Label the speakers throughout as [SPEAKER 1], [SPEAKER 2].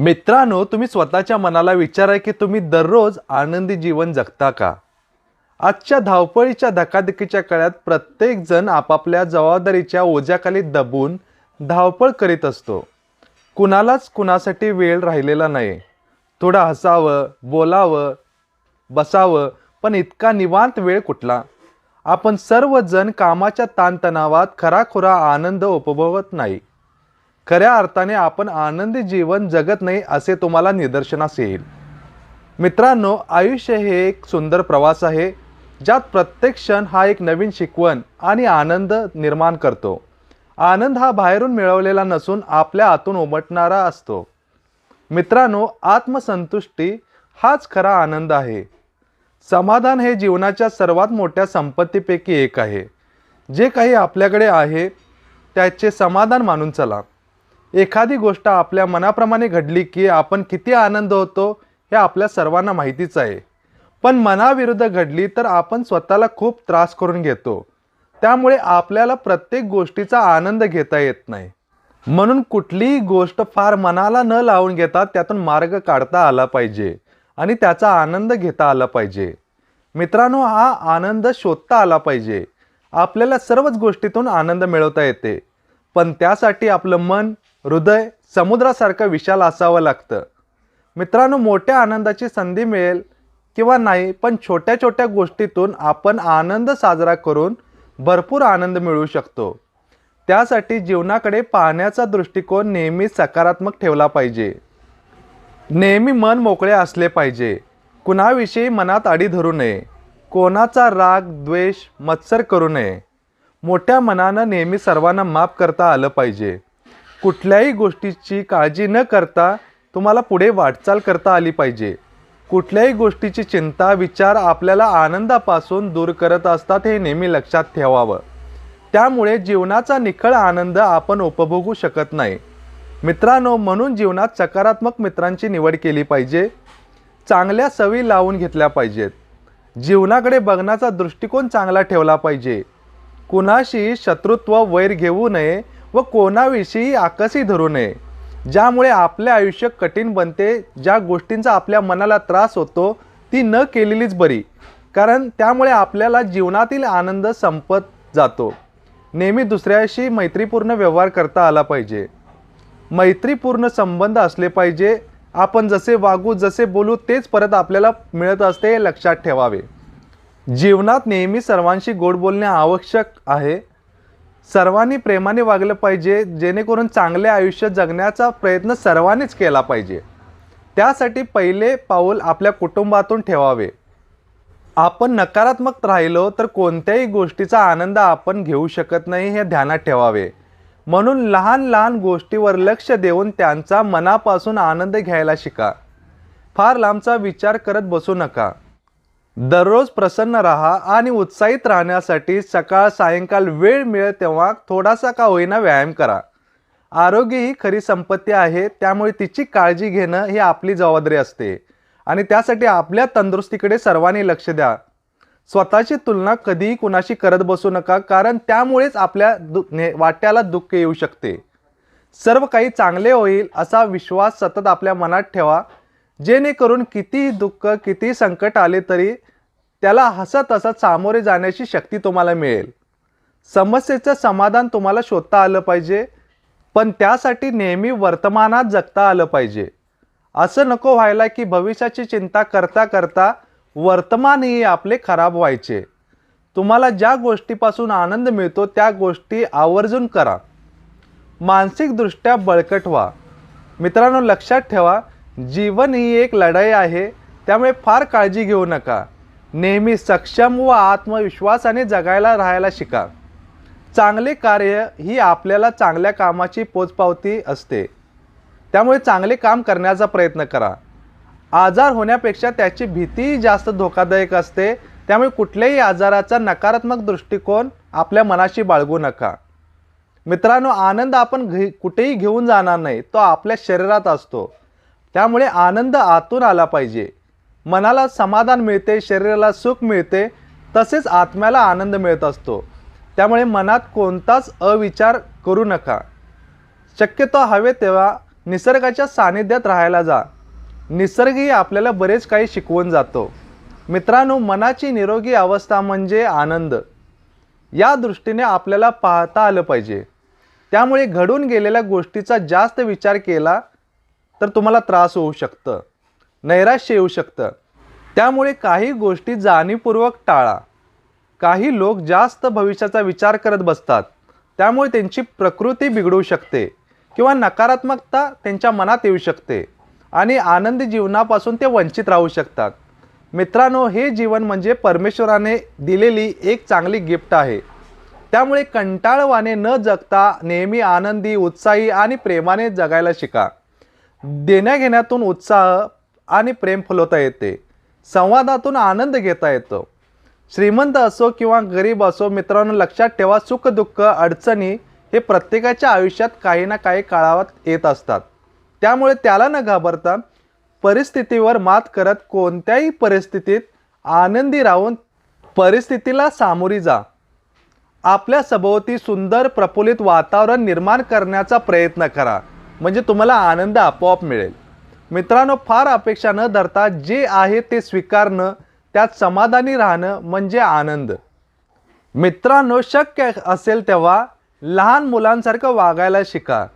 [SPEAKER 1] मित्रांनो तुम्ही स्वतःच्या मनाला विचारा की तुम्ही दररोज आनंदी जीवन जगता का? आजच्या धावपळीच्या धकाधकीच्या काळात प्रत्येकजण आपापल्या जबाबदारीच्या ओझ्याखाली दबून धावपळ करीत असतो. कुणालाच कुणासाठी वेळ राहिलेला नाही. थोडं हसावं बोलावं बसावं पण इतका निवांत वेळ कुठला? आपण सर्वजण कामाच्या ताणतणावात खराखुरा आनंद उपभोगत नाही. खऱ्या अर्थाने आपण आनंदी जीवन जगत नाही असे तुम्हाला निदर्शनास येईल. मित्रांनो आयुष्य हे एक सुंदर प्रवास आहे ज्यात प्रत्येक क्षण हा एक नवीन शिकवण आणि आनंद निर्माण करतो. आनंद हा बाहेरून मिळवलेला नसून आपल्या आतून उमटणारा असतो. मित्रांनो आत्मसंतुष्टी हाच खरा आनंद आहे. समाधान हे जीवनाच्या सर्वात मोठ्या संपत्तीपैकी एक आहे. जे काही आपल्याकडे आहे त्याचे समाधान मानून चला. एखादी गोष्ट आपल्या मनाप्रमाणे घडली की आपण किती आनंद होतो हे आपल्या सर्वांना माहितीच आहे. पण मनाविरुद्ध घडली तर आपण स्वतःला खूप त्रास करून घेतो. त्यामुळे आपल्याला प्रत्येक गोष्टीचा आनंद घेता येत नाही. म्हणून कुठलीही गोष्ट फार मनाला न लावून घेता त्यातून मार्ग काढता आला पाहिजे आणि त्याचा आनंद घेता आला पाहिजे. मित्रांनो हा आनंद शोधता आला पाहिजे. आपल्याला सर्वच गोष्टीतून आनंद मिळवता येते. पण त्यासाठी आपलं मन हृदय समुद्रासारखं विशाल असावं लागतं. मित्रांनो मोठ्या आनंदाची संधी मिळेल किंवा नाही पण छोट्या छोट्या गोष्टीतून आपण आनंद साजरा करून भरपूर आनंद मिळवू शकतो. त्यासाठी जीवनाकडे पाहण्याचा दृष्टिकोन नेहमी सकारात्मक ठेवला पाहिजे. नेहमी मन मोकळे असले पाहिजे. कुणाविषयी मनात अडी धरू नये. कोणाचा राग द्वेष मत्सर करू नये. मोठ्या मनानं नेहमी सर्वांना माफ करता आलं पाहिजे. कुठल्याही गोष्टीची काळजी न करता तुम्हाला पुढे वाटचाल करता आली पाहिजे. कुठल्याही गोष्टीची चिंता विचार आपल्याला आनंदापासून दूर करत असतात हे नेहमी लक्षात ठेवावं. त्यामुळे जीवनाचा निखळ आनंद आपण उपभोगू शकत नाही. मित्रांनो म्हणून जीवनात सकारात्मक मित्रांची निवड केली पाहिजे. चांगल्या सवयी लावून घेतल्या पाहिजेत. जीवनाकडे बघण्याचा दृष्टिकोन चांगला ठेवला पाहिजे. कुणाशी शत्रुत्व वैर घेऊ नये व कोणाविषयी आकसी धरू नये. ज्यामुळे आपले आयुष्य कठीण बनते ज्या गोष्टींचा आपल्या मनाला त्रास होतो ती न केलेलीच बरी. कारण त्यामुळे आपल्याला जीवनातील आनंद संपत जातो. नेहमी दुसऱ्याशी मैत्रीपूर्ण व्यवहार करता आला पाहिजे. मैत्रीपूर्ण संबंध असले पाहिजे. आपण जसे वागू जसे बोलू तेच परत आपल्याला मिळत असते हे लक्षात ठेवावे. जीवनात नेहमी सर्वांशी गोड बोलणे आवश्यक आहे. सर्वांनी प्रेमाने वागलं पाहिजे जेणेकरून चांगले आयुष्य जगण्याचा प्रयत्न सर्वांनीच केला पाहिजे. त्यासाठी पहिले पाऊल आपल्या कुटुंबातून ठेवावे. आपण नकारात्मक राहिलो तर कोणत्याही गोष्टीचा आनंद आपण घेऊ शकत नाही हे ध्यानात ठेवावे. म्हणून लहान लहान गोष्टीवर लक्ष देऊन त्यांचा मनापासून आनंद घ्यायला शिका. फार लांबचा विचार करत बसू नका. दररोज प्रसन्न राहा आणि उत्साहित राहण्यासाठी सकाळ सायंकाळ वेळ मिळेल तेव्हा थोडासा का होईना व्यायाम करा. आरोग्य ही खरी संपत्ती आहे त्यामुळे तिची काळजी घेणं ही आपली जबाबदारी असते. आणि त्यासाठी आपल्या तंदुरुस्तीकडे सर्वांनी लक्ष द्या. स्वतःची तुलना कधीही कुणाशी करत बसू नका कारण त्यामुळेच आपल्या दु ने वाट्याला दुःख येऊ शकते. सर्व काही चांगले होईल असा विश्वास सतत आपल्या मनात ठेवा. जेणेकरून कितीही दुःख किती संकट आले तरी त्याला हसत हसत सामोरे जाण्याची शक्ती तुम्हाला मिळेल. समस्येचं समाधान तुम्हाला शोधता आलं पाहिजे पण त्यासाठी नेहमी वर्तमानात जगता आलं पाहिजे. असं नको व्हायला की भविष्याची चिंता करता करता वर्तमानही आपले खराब व्हायचे. तुम्हाला ज्या गोष्टीपासून आनंद मिळतो त्या गोष्टी आवर्जून करा. मानसिकदृष्ट्या बळकट व्हा. मित्रांनो लक्षात ठेवा जीवन ही एक लढाई आहे त्यामुळे फार काळजी घेऊ नका. नेहमी सक्षम व आत्मविश्वासाने जगायला राहायला शिका. चांगले कार्य ही आपल्याला चांगल्या कामाची पोचपावती असते. त्यामुळे चांगले काम करण्याचा प्रयत्न करा. आजार होण्यापेक्षा त्याची भीती जास्त धोकादायक असते त्यामुळे कुठल्याही आजाराचा नकारात्मक दृष्टिकोन आपल्या मनाशी बाळगू नका. मित्रांनो आनंद आपण घे कुठेही घेऊन जाणार नाही तो आपल्या शरीरात असतो. त्यामुळे आनंद आतून आला पाहिजे. मनाला समाधान मिळते शरीराला सुख मिळते तसेच आत्म्याला आनंद मिळत असतो. त्यामुळे मनात कोणताच अविचार करू नका. शक्यतो हवे तेव्हा निसर्गाच्या सानिध्यात राहायला जा. निसर्गही आपल्याला बरेच काही शिकवून जातो. मित्रांनो मनाची निरोगी अवस्था म्हणजे आनंद. या दृष्टीने आपल्याला पाहता आलं पाहिजे. त्यामुळे घडून गेलेल्या गोष्टीचा जास्त विचार केला तर तुम्हाला त्रास होऊ शकतं. नैराश्य येऊ शकतं. त्यामुळे काही गोष्टी जाणीवपूर्वक टाळा. काही लोक जास्त भविष्याचा विचार करत बसतात. त्यामुळे त्यांची प्रकृती बिघडू शकते किंवा नकारात्मकता त्यांच्या मनात येऊ शकते आणि आनंदी जीवनापासून ते वंचित राहू शकतात. मित्रांनो हे जीवन म्हणजे परमेश्वराने दिलेली एक चांगली गिफ्ट आहे. त्यामुळे कंटाळवाने न जगता नेहमी आनंदी उत्साही आणि प्रेमाने जगायला शिका. देण्याघेण्यातून उत्साह आणि प्रेम फुलवता येते. संवादातून आनंद घेता येतो. श्रीमंत असो किंवा गरीब असो मित्रांनो लक्षात ठेवा सुखदुःख अडचणी हे प्रत्येकाच्या आयुष्यात काही ना काही काळात येत असतात. त्यामुळे त्याला न घाबरता परिस्थितीवर मात करत कोणत्याही परिस्थितीत आनंदी राहून परिस्थितीला सामोरी जा. आपल्या सभोवती सुंदर प्रफुल्लित वातावरण निर्माण करण्याचा प्रयत्न करा. म्हणजे तुम्हाला आनंद आपोआप मिळेल. मित्रांनो फार अपेक्षा न धरता जे आहे ते स्वीकारणं त्यात समाधानी राहणं म्हणजे आनंद. मित्रांनो शक्य असेल तेव्हा लहान मुलांसारखं वागायला शिका.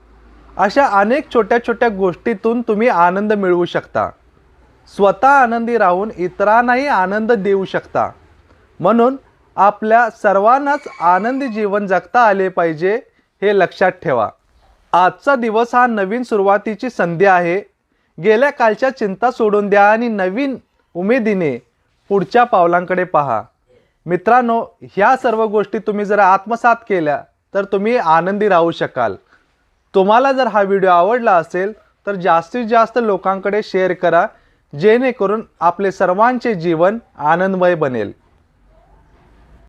[SPEAKER 1] अशा अनेक छोट्या छोट्या गोष्टीतून तुम्ही आनंद मिळवू शकता. स्वतः आनंदी राहून इतरांनाही आनंद देऊ शकता. म्हणून आपल्या सर्वांनाच आनंदी जीवन जगता आले पाहिजे हे लक्षात ठेवा. आजचा दिवस हा नवीन सुरुवातीची संधी आहे. गेल्या कालच्या चिंता सोडून द्या आणि नवीन उमेदीने पुढच्या पावलांकडे पहा. मित्रांनो ह्या सर्व गोष्टी तुम्ही जर आत्मसात केल्या तर तुम्ही आनंदी राहू शकाल. तुम्हाला जर हा व्हिडिओ आवडला असेल तर जास्तीत जास्त लोकांकडे शेअर करा जेणेकरून आपले सर्वांचे जीवन आनंदमय बनेल.